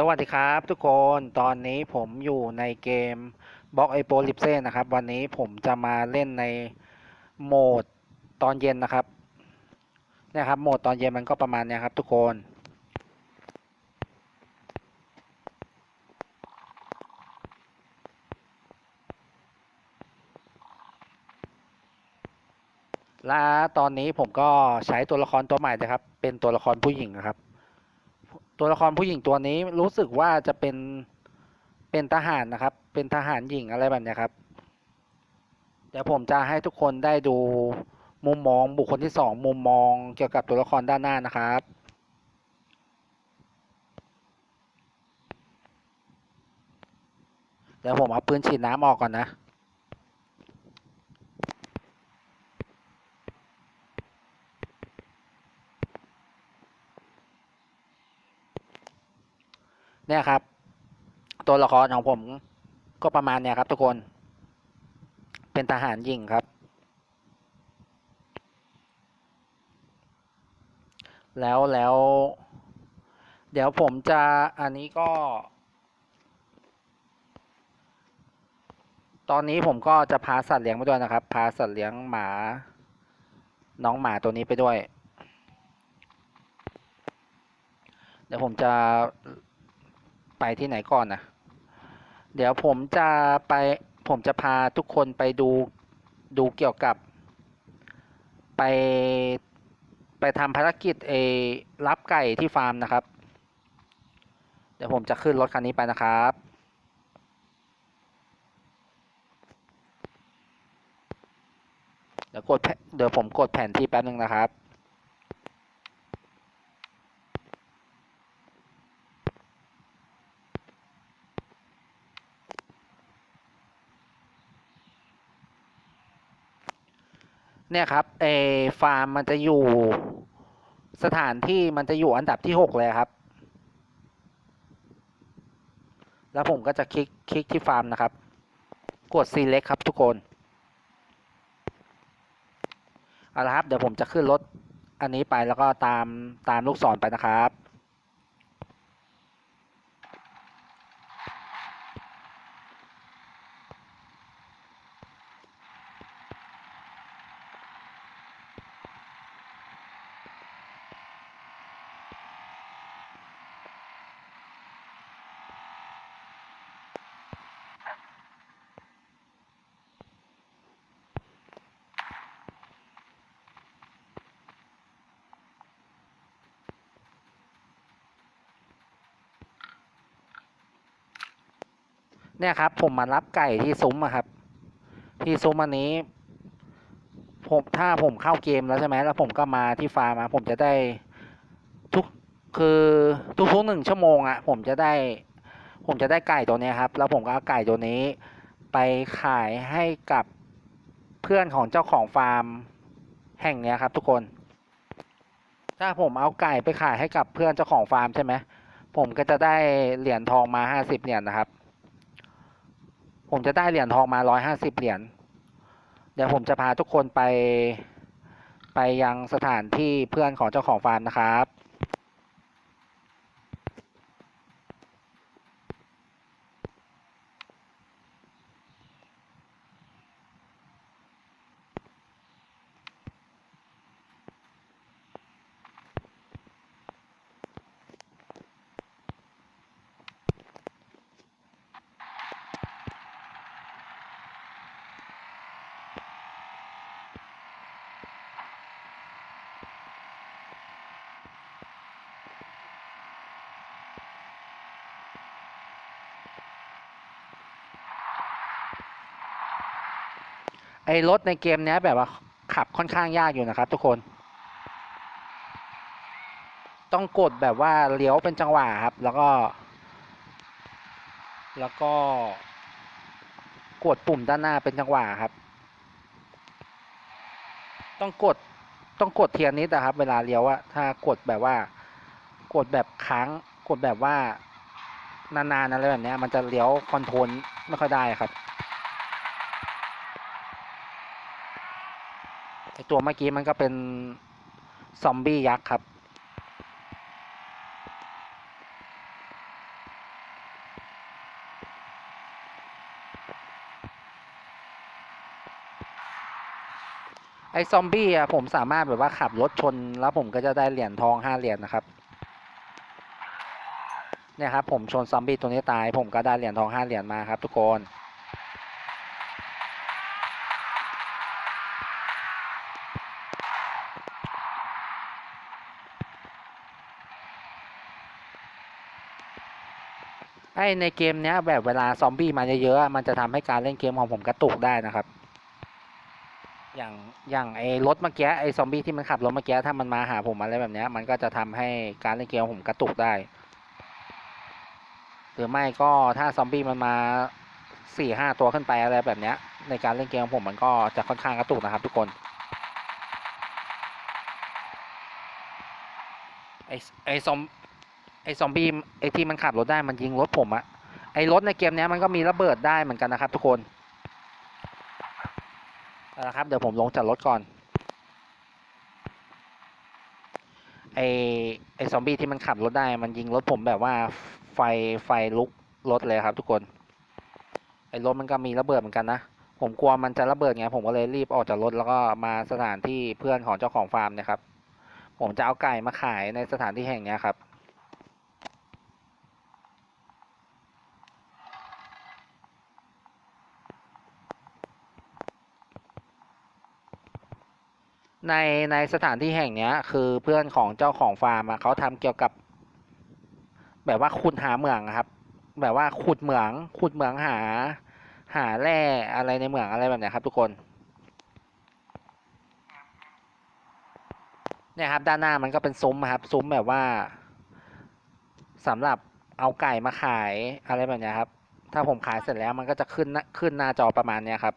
สวัสดีครับทุกคนตอนนี้ผมอยู่ในเกมบล็อกไอโปลิปเซ่นะครับ วันนี้ผมจะมาเล่นในโหมดตอนเย็นนะครับเนี่ยครับโหมดตอนเย็นมันก็ประมาณเนี้ยครับทุกคนและตอนนี้ผมก็ใช้ตัวละครตัวใหม่นะครับ เป็นตัวละครผู้หญิงนะครับ ตัวละครผู้หญิงตัวนี้รู้สึกว่าจะเป็นเป็นทหารนะครับ เป็นทหารหญิงอะไรแบบนี้ครับ เดี๋ยวผมจะให้ทุกคนได้ดูมุมมองบุคคลที่สองมุมมองเกี่ยวกับตัวละครด้านหน้านะครับเดี๋ยวผมเอาปืนฉีดน้ำออกก่อนนะ เนี่ยครับ ตัวละครของผมก็ประมาณเนี่ยครับ ทุกคน เป็นทหารหญิงครับ แล้วแล้ว เดี๋ยวผมจะอันนี้ก็ ตอนนี้ผมก็จะพาสัตว์เลี้ยงไปด้วยนะครับ พาสัตว์เลี้ยงหมา น้องหมาตัวนี้ไปด้วย เดี๋ยวผมจะ ไปที่ไหนก่อนนะเดี๋ยวผมจะไปผมจะพาทุกคนไปดูดูเกี่ยวกับ ไปไปทำภารกิจเอรับไก่ที่ฟาร์มนะครับ เดี๋ยวผมจะขึ้นรถคันนี้ไปนะครับเดี๋ยวกดเดี๋ยวผมกดแผนที่แป๊บนึงนะครับ เนี่ยครับเอฟาร์มมันจะอยู่สถานที่มันจะอยู่อันดับที่หกเลยครับ แล้วผมก็จะคลิกคลิกที่ฟาร์มนะครับ กด select ครับทุกคนเอาละครับ เดี๋ยวผมจะขึ้นรถอันนี้ไปแล้วก็ตามตามลูกศรไปนะครับ เนี่ยครับ ผมมารับไก่ที่ซุ้มอะครับ ที่ซุ้มอันนี้ ผมถ้าผมเข้าเกมแล้วใช่ไหมแล้วผมก็มาที่ฟาร์มผมจะได้ทุกคือทุกๆหนึ่งชั่วโมงอะผมจะได้ ผมจะได้ไก่ตัวนี้ครับ แล้วผมก็เอาไก่ตัวนี้ ไปขายให้กับเพื่อนของเจ้าของฟาร์มแห่งเนี้ยครับ ทุกคน ถ้าผมเอาไก่ไปขายให้กับเพื่อนเจ้าของฟาร์มใช่ไหมผมก็จะได้เหรียญทองมาห้าสิบเหรียญนะครับ ผมจะได้เหรียญทองมาร้อยห้าสิบเหรียญ เดี๋ยวผมจะพาทุกคนไป ไปยังสถานที่เพื่อนของเจ้าของฟาร์มนะครับ ไอ้รถในเกมเนี้ยแบบว่าขับค่อนข้างยากอยู่นะครับทุกคน ต้องกดแบบว่าเลี้ยวเป็นจังหวะครับ แล้วก็ แล้วก็ กดปุ่มด้านหน้าเป็นจังหวะครับ ต้องกดต้องกดเทียนนิดนะครับ เวลาเลี้ยวอะถ้ากดแบบว่า กดแบบค้างกดแบบว่านานๆอะไรแบบนี้มันจะเลี้ยวคอนโทรลไม่ค่อยได้ครับ ตัวเมื่อกี้มันก็เป็นซอมบี้ยักษ์ครับ ไอ้ซอมบี้อะผมสามารถแบบว่าขับรถชน แล้วผมก็จะได้เหรียญทองห้าเหรียญนะครับ เนี่ยครับผมชนซอมบี้ตัวนี้ตาย ผมก็ได้เหรียญทองห้าเหรียญมาครับทุกคน ไอในเกมเนี้ยแบบเวลาซอมบี้มาเยอะๆมันจะทำให้การเล่นเกมของผมกระตุกได้นะครับ อย่างอย่างไอรถเมื่อกี้ไอซอมบี้ที่มันขับรถเมื่อกี้ถ้ามันมาหาผมอะไรแบบเนี้ยมันก็จะทำให้การเล่นเกมของผมกระตุกได้ หรือไม่ก็ถ้าซอมบี้มันมาสี่ห้าตัวขึ้นไปอะไรแบบเนี้ย ในการเล่นเกมของผมมันก็จะค่อนข้างกระตุกนะครับ ทุกคนไอไอซอม ไอ้ซอมบี้ไอ้ที่มันขับรถได้มันยิงรถผมอะไอ้รถในเกมนี้มันก็มีระเบิดได้เหมือนกันนะครับ ทุกคนเอาละครับเดี๋ยวผมลงจากรถก่อนไอไอซอมบี้ที่มันขับรถได้มันยิงรถผมแบบว่าไฟไฟลุกรถเลยครับ ทุกคนไอรถมันก็มีระเบิดเหมือนกันนะผมกลัวมันจะระเบิดไงผมก็เลยรีบออกจากรถแล้วก็มาสถานที่เพื่อนของเจ้าของฟาร์มนะครับ ผมจะเอาไก่มาขายในสถานที่แห่งนี้ครับ ในในสถานที่แห่งเนี้ย คือเพื่อนของเจ้าของฟาร์มอะเขาทำเกี่ยวกับ แบบว่าขุดหาเหมืองอะครับ แบบว่าขุดเหมืองขุดเหมืองหา หาแร่อะไรในเหมืองอะไรแบบเนี้ยครับ ทุกคน เนี่ยครับ ด้านหน้ามันก็เป็นซุ้มอะครับ ซุ้มแบบว่าสำหรับเอาไก่มาขายอะไรแบบเนี้ยครับ ถ้าผมขายเสร็จแล้วมันก็จะขึ้นขึ้นหน้าจอประมาณเนี้ยครับ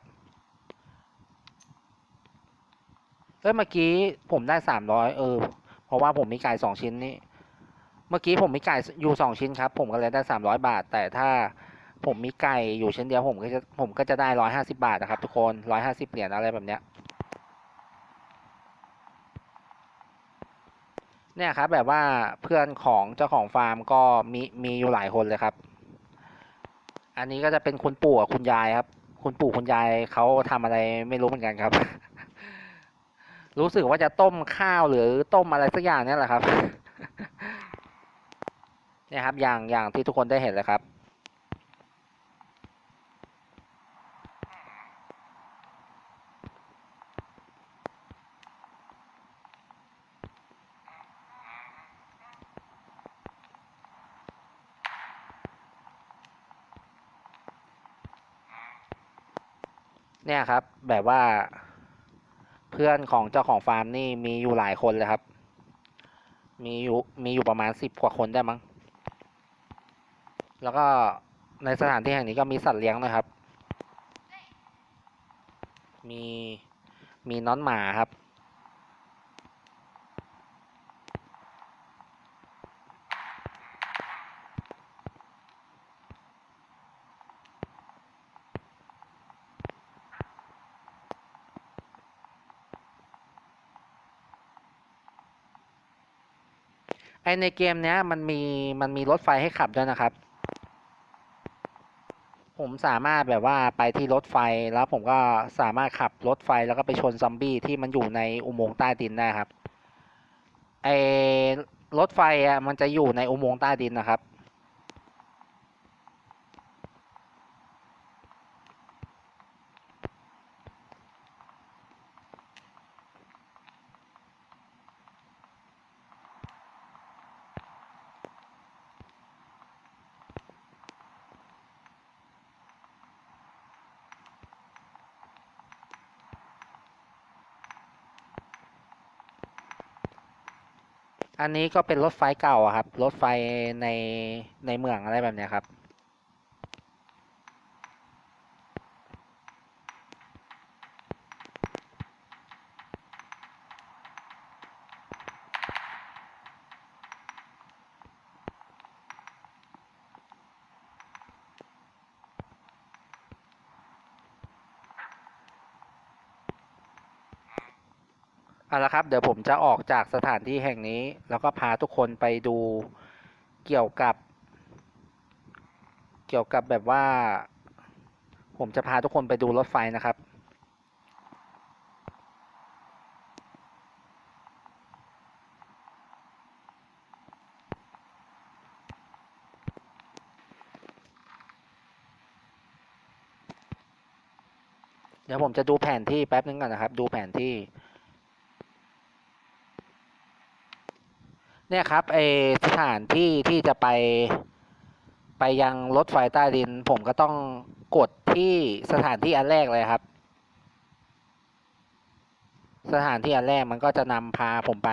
เอ้ยเมื่อกี้ผมได้สามร้อยเออ เพราะว่าผมมีไก่สองชิ้นนี่เมื่อกี้ผมมีไก่อยู่สองชิ้นครับ ผมก็เลยได้สามร้อยบาท แต่ถ้าผมมีไก่อยู่ชิ้นเดียวผมก็จะผมก็จะได้ร้อยห้าสิบาทนะครับทุกคนร้อยห้าสิบเหรียญอะไรแบบเนี้ยเนี่ยครับแบบว่าเพื่อนของเจ้าของฟาร์มก็มีมีอยู่หลายคนเลยครับ อันนี้ก็จะเป็นคุณปู่กับคุณยายครับ คุณปู่คุณยายเขาทำอะไรไม่รู้เหมือนกันครับ รู้สึกว่าจะต้มข้าวหรือต้มอะไรสักอย่างนี่แหละครับ เนี่ยครับอย่างอย่างที่ทุกคนได้เห็นเลยครับ เนี่ยครับแบบว่า พื่อนของเจ้าของฟาร์มนี่มีอยู่หลายคนเลยครับ มีอยู่มีอยู่ประมาณสิบกว่าคนได้มั้ง แล้วก็ในสถานที่แห่งนี้ก็มีสัตว์เลี้ยงนะครับ มีมีน้อนหมาครับ อในเกมเนี้ยมันมีมันมีรถไฟให้ขับด้วยนะครับ ผมสามารถแบบว่าไปที่รถไฟแล้วผมก็สามารถขับรถไฟแล้วก็ไปชนซอมบี้ที่มันอยู่ในอุโมงค์ใต้ดินได้ครับไอรถไฟอะมันจะอยู่ในอุโมงค์ใต้ดินนะครับ อันนี้ก็เป็นรถไฟเก่าอะครับ รถไฟในในเมืองอะไรแบบเนี้ยครับ เดี๋ยวผมจะออกจากสถานที่แห่งนี้ แล้วก็พาทุกคนไปดูเกี่ยวกับ เกี่ยวกับแบบว่า ผมจะพาทุกคนไปดูรถไฟนะครับเดี๋ยวผมจะดูแผนที่แป๊บนึงก่อนนะครับ ดูแผนที่ เนี่ยครับไอสถานที่ที่จะไป ไปยังรถไฟใต้ดิน ผมก็ต้องกดที่สถานที่อันแรกเลยครับ สถานที่อันแรกมันก็จะนำพาผมไป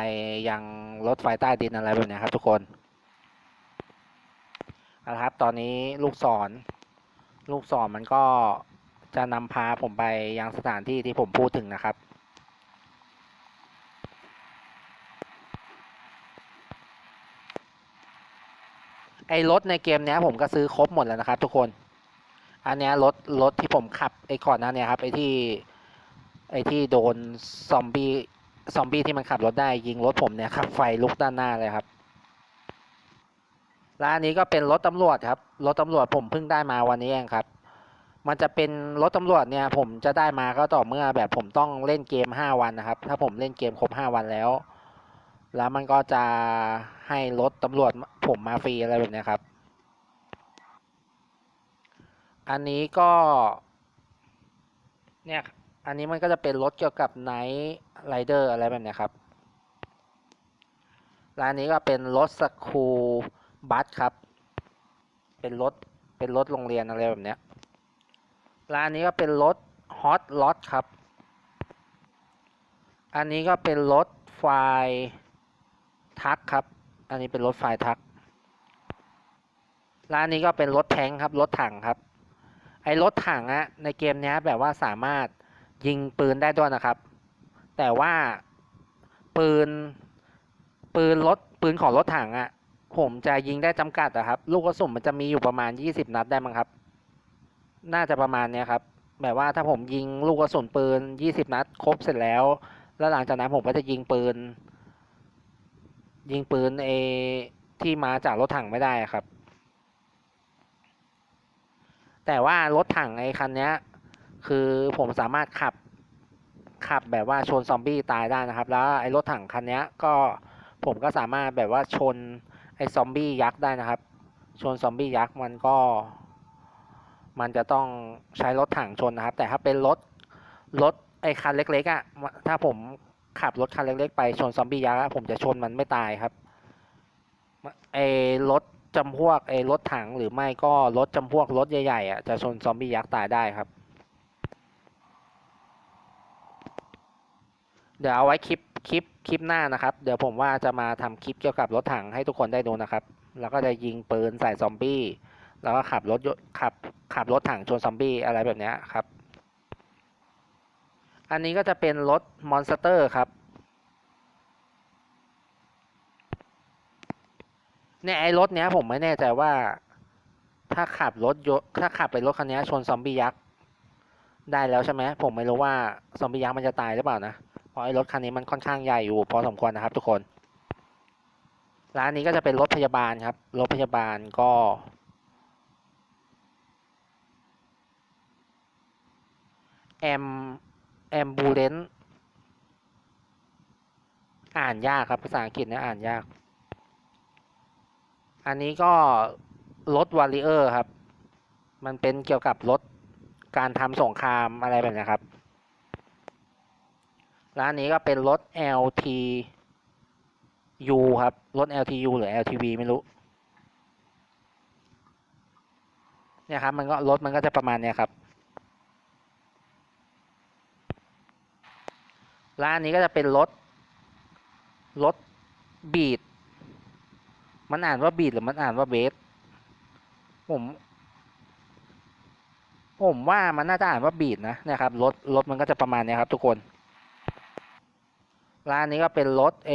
ยังรถไฟใต้ดินอะไรแบบเนี้ยครับ ทุกคนเอาละครับ ตอนนี้ลูกศร ลูกศรมันก็จะนำพาผมไปยังสถานที่ที่ผมพูดถึงนะครับ ไอ้รถในเกมเนี้ยผมก็ซื้อครบหมดแล้วนะครับทุกคน อันเนี้ยรถรถที่ผมขับไอ้ก่อนหน้าเนี้ครับไอ้ที่ไอ้ที่โดนซอมบี้ซอมบี้ที่มันขับรถได้ยิงรถผมเนี่ยขับไฟลุกด้านหน้าเลยครับและอันนี้ก็เป็นรถตำรวจครับรถตำรวจผมเพิ่งได้มาวันนี้เองครับ มันจะเป็นรถตำรวจเนี่ย ผมจะได้มาก็ต่อเมื่อแบบผมต้องเล่นเกมห้าวันนะครับ ถ้าผมเล่นเกมครบห้าวันแล้ว แล้วมันก็จะให้รถตำรวจผมมาฟรีอะไรแบบนี้ครับ อันนี้ก็เนี่ยอันนี้มันก็จะเป็นรถเกี่ยวกับไนท์ไรเดอร์อะไรแบบนี้ครับร้านนี้ก็เป็นรถสคูลบัสครับ เป็นรถ เป็นรถโรงเรียนอะไรแบบเนี้ย ร้านนี้ก็เป็นรถฮอตล t ครับ อันนี้ก็เป็นรถไฟ ทักครับ อันนี้เป็นรถไฟทัก ร้านนี้ก็เป็นรถแทงครับ รถถังครับ ไอ้รถถังอะในเกมนี้แบบว่าสามารถยิงปืนได้ด้วยนะครับ แต่ว่าปืนปืนรถปืนของรถถังอะผมจะยิงได้จำกัดอะครับ ลูกกระสุนมันจะมีอยู่ประมาณยี่สิบนัดได้มั้งครับ น่าจะประมาณเนี้ยครับ แบบว่าถ้าผมยิงลูกกระสุนปืนยี่สิบนัด ครบเสร็จแล้ว แล้วหลังจากนั้นผมก็จะยิงปืน ยิงปืนเอที่มาจากรถถังไม่ได้ครับ แต่ว่ารถถังไอ้คันเนี้ยคือผมสามารถขับขับแบบว่าชนซอมบี้ตายได้นะครับ แล้วไอ้รถถังคันเนี้ยก็ผมก็สามารถแบบว่าชนไอ้ซอมบี้ยักษ์ได้นะครับ ชนซอมบี้ยักษ์มันก็ มันจะต้องใช้รถถังชนนะครับ แต่ถ้าเป็นรถรถไอ้คันเล็กๆอะ่ะถ้าผม ขับรถคันเล็กๆไปชนซอมบี้ยักษ์ผมจะชนมันไม่ตายครับไอ้รถจำพวกไอ้รถถังหรือไม่ก็รถจำพวกรถใหญ่ๆอะจะชนซอมบี้ยักษ์ตายได้ครับ เดี๋ยวเอาไว้คลิปคลิปคลิปหน้านะครับ เดี๋ยวผมว่าจะมาทำคลิปเกี่ยวกับรถถังให้ทุกคนได้ดูนะครับ แล้วก็จะยิงปืนใส่ซอมบี้ แล้วก็ขับรถขับขับรถถังชนซอมบี้อะไรแบบนี้ครับ อันนี้ก็จะเป็นรถมอนสเตอร์ครับ เนี่ยไอ้รถเนี้ยผมไม่แน่ใจว่า ถ้าขับรถยถ้าขับไปรถคันเนี้ยชนซอมบี้ยักษ์ได้แล้วใช่ไหมผมไม่รู้ว่าซอมบี้ยักษ์มันจะตายหรือเปล่านะเพราะไอ้รถคันนี้มันค่อนข้างใหญ่อยู่พอสมควรนะครับ ทุกคนร้านนี้ก็จะเป็นรถพยาบาลครับรถพยาบาลก็แอม แอมบูเลนอ่านยากครับภาษาอังกฤษเนี่ยอ่านยาก อันนี้ก็รถวอลเลเยอร์ครับ มันเป็นเกี่ยวกับรถการทำสงครามอะไรแบบนี้ครับ ร้านนี้ก็เป็นรถ LTU ครับ รถ LTU หรือ LTV ไม่รู้ เนี่ยครับ มันก็รถมันก็จะประมาณเนี้ยครับ ร้านนี้ก็จะเป็นรถรถบีด มันอ่านว่าบีดหรือมันอ่านว่าเบส ผม ผมว่ามันน่าจะอ่านว่าบีดนะเนี่ยครับรถรถมันก็จะประมาณนี้ครับ ทุกคนร้านนี้ก็เป็นรถเอ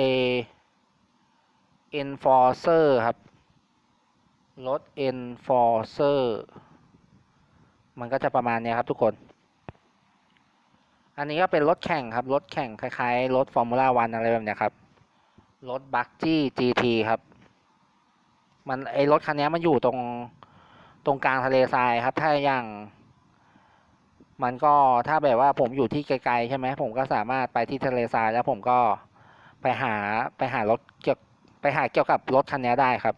Enforcer ครับ รถ Enforcer มันก็จะประมาณนี้ครับทุกคน อันนี้ก็เป็นรถแข่งครับ รถแข่งคล้ายๆ รถฟอร์มูล่าวันอะไรแบบเนี้ยครับ รถบัคจี้ GT ครับ มันไอรถคันนี้มันอยู่ตรงตรงกลางทะเลทรายครับ ถ้าอย่าง มันก็ถ้าแบบว่าผมอยู่ที่ไกลๆใช่ไหมผมก็สามารถไปที่ทะเลทรายแล้วผมก็ไปหาไปหารถเกี่ยวไปหาเกี่ยวกับรถคันนี้ได้ครับ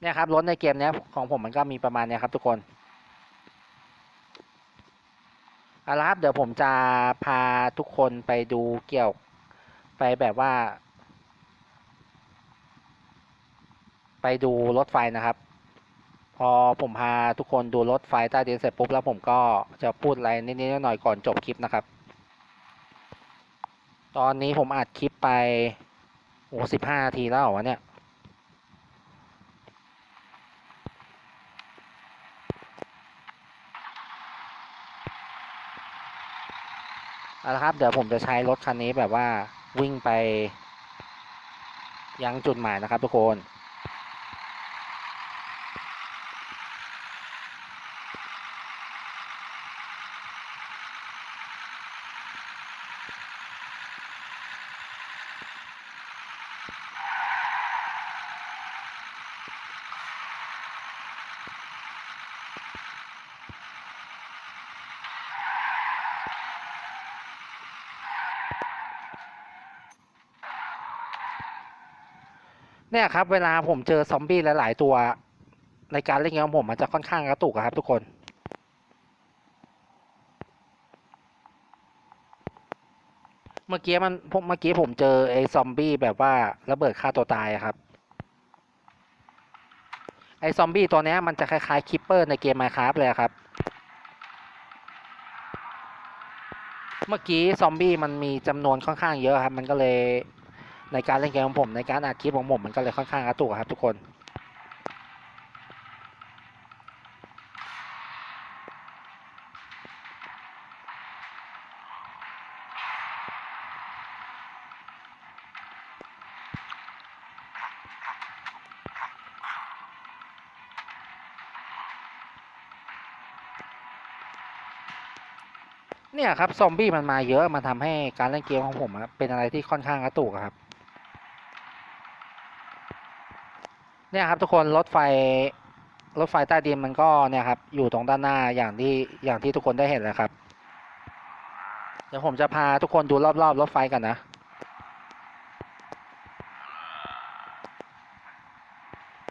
เนี่ยครับรถในเกมนี้ของผมมันก็มีประมาณเนี้ยครับทุกคน เอาละครับเดี๋ยวผมจะพาทุกคนไปดูเกี่ยวไปแบบว่า ไปดูรถไฟนะครับ พอผมพาทุกคนดูรถไฟใต้ดินเสร็จปุ๊บแล้วผมก็จะพูดอะไรนิดๆหน่อยๆก่อนจบคลิปนะครับ ตอนนี้ผมอัดคลิปไปโอ้สิบห้านาทีแล้วเหรอวะเนี่ย เอาละครับ เดี๋ยวผมจะใช้รถคันนี้แบบว่าวิ่งไปยังจุดหมายนะครับทุกคน เนี่ยครับ เวลาผมเจอซอมบี้หลาย ๆ ตัว ในการเล่นเกมของผมมันจะค่อนข้างกระตุกครับ ทุกคน เมื่อกี้มันผมเมื่อกี้ผมเจอไอ้ซอมบี้แบบว่าระเบิดฆ่าตัวตายครับ ไอ้ซอมบี้ตัวนี้มันจะคล้าย ๆ คิปเปอร์ในเกม Minecraft เลยครับ เมื่อกี้ซอมบี้มันมีจำนวนค่อนข้างเยอะครับ มันก็เลย ในการเล่นเกมของผมในการอัดคลิปของผมมันก็เลยค่อนข้างกระตุกครับทุกคนเนี่ยครับ ซอมบี้มันมาเยอะมันทำให้การเล่นเกมของผมเป็นอะไรที่ค่อนข้างกระตุกครับ เนี่ยครับทุกคนรถไฟรถไฟใต้ดินมันก็เนี่ยครับอยู่ตรงด้านหน้าอย่างที่อย่างที่ทุกคนได้เห็นเลยครับ เดี๋ยวผมจะพาทุกคนดูรอบๆรถไฟกันนะ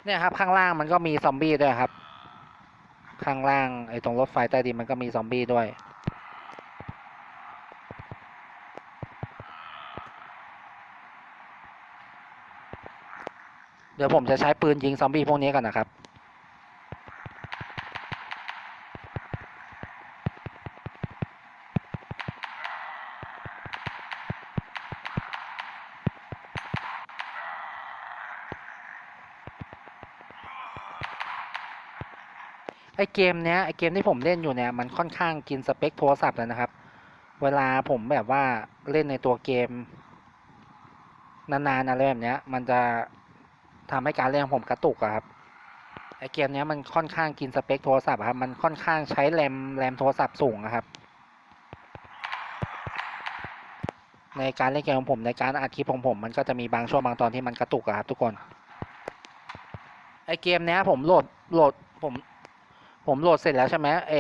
เนี่ยครับข้างล่างมันก็มีซอมบี้ด้วยครับ ข้างล่างไอ้ตรงรถไฟใต้ดินมันก็มีซอมบี้ด้วย เดี๋ยวผมจะใช้ปืนยิงซอมบี้พวกนี้กันนะครับ ไอเกมเนี้ยไอเกมที่ผมเล่นอยู่เนี่ยมันค่อนข้างกินสเปคโทรศัพท์แล้วนะครับ เวลาผมแบบว่าเล่นในตัวเกมนานๆอะไรแบบเนี้ยมันจะ ทำให้การเล่นของผมกระตุกอะครับไอเกมนี้มันค่อนข้างกินสเปคโทรศัพท์ครับมันค่อนข้างใช้แรมแรมโทรศัพท์สูงอะครับ ในการเล่นเกมของผมในการอัดคลิปของผมมันก็จะมีบางช่วงบางตอนที่มันกระตุกอะครับ ทุกคนไอเกมนี้ผมโหลดโหลดผมผมโหลดเสร็จแล้วใช่ไหมไอ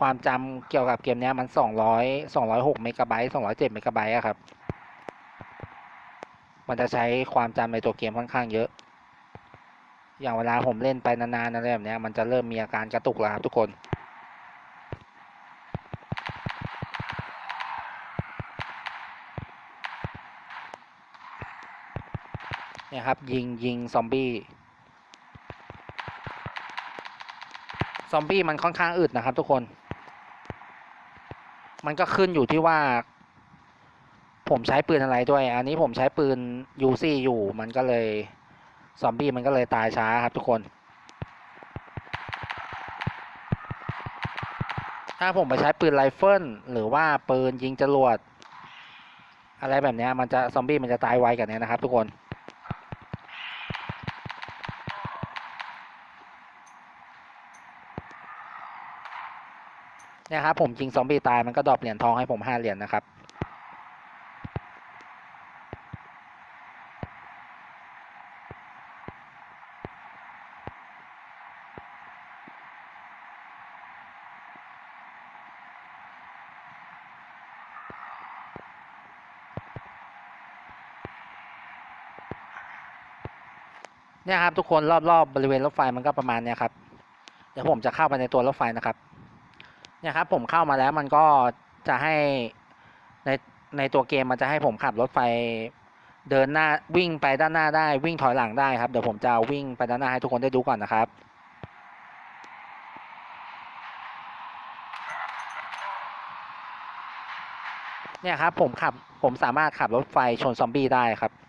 ความจำเกี่ยวกับเกมนี้มันสองร้อยสองร้อยหกเมกะไบต์สองร้อยเจ็ดเมกะไบต์อะครับ มันจะใช้ความจำในตัวเกมค่อนข้างเยอะ อย่างเวลาผมเล่นไปนานๆอะไรแบบนี้มันจะเริ่มมีอาการกระตุกแล้วครับทุกคนเนี่ยครับ ยิงยิงซอมบี้ซอมบี้มันค่อนข้างอึดนะครับ ทุกคน มันก็ขึ้นอยู่ที่ว่า ผมใช้ปืนอะไรด้วย อันนี้ผมใช้ปืนยูซี่อยู่มันก็เลย ซอมบี้มันก็เลยตายช้าครับทุกคน ถ้าผมไปใช้ปืนไรเฟิลหรือว่าปืนยิงจรวด อะไรแบบนี้มันจะซอมบี้มันจะตายไวกว่านี้นะครับทุกคนเนี่ยครับผมยิงซอมบี้ตายมันก็ดรอปเหรียญทองให้ผมห้าเหรียญนะครับ เนี่ยครับทุกคนรอบๆบบริเวณรถไฟมันก็ประมาณเนี้ยครับ เดี๋ยวผมจะเข้าไปในตัวรถไฟนะครับ เนี่ยครับผมเข้ามาแล้วมันก็จะให้ในในตัวเกมมันจะให้ผมขับรถไฟเดินหน้าวิ่งไปด้านหน้าได้วิ่งถอยหลังได้ครับเดี๋ยวผมจะวิ่งไปด้านหน้าให้ทุกคนได้ดูก่อนนะครับเนี่ยครับผมขับผมสามารถขับรถไฟชนซอมบี้ได้ครับ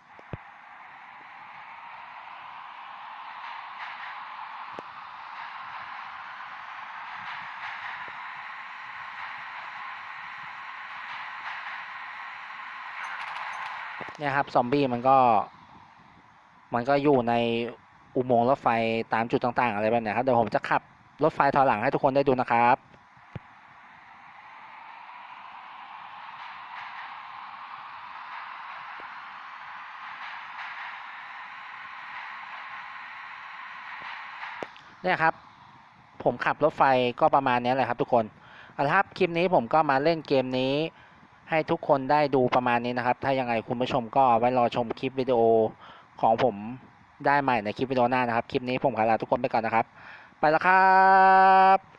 เนี่ยครับซอมบี้มันก็ มันก็อยู่ในอุโมงค์รถไฟตามจุดต่าง ๆ อะไรแบบนี้ครับเดี๋ยวผมจะขับรถไฟถอยหลังให้ทุกคนได้ดูนะครับเนี่ยครับ ผมขับรถไฟก็ประมาณนี้แหละครับทุกคนเอาละครับ คลิปนี้ผมก็มาเล่นเกมนี้ ให้ทุกคนได้ดูประมาณนี้นะครับ ถ้ายังไงคุณผู้ชมก็ไว้รอชมคลิปวิดีโอของผมได้ใหม่ในคลิปวิดีโอหน้านะครับ คลิปนี้ผมขอลาทุกคนไปก่อนนะครับ ไปแล้วครับ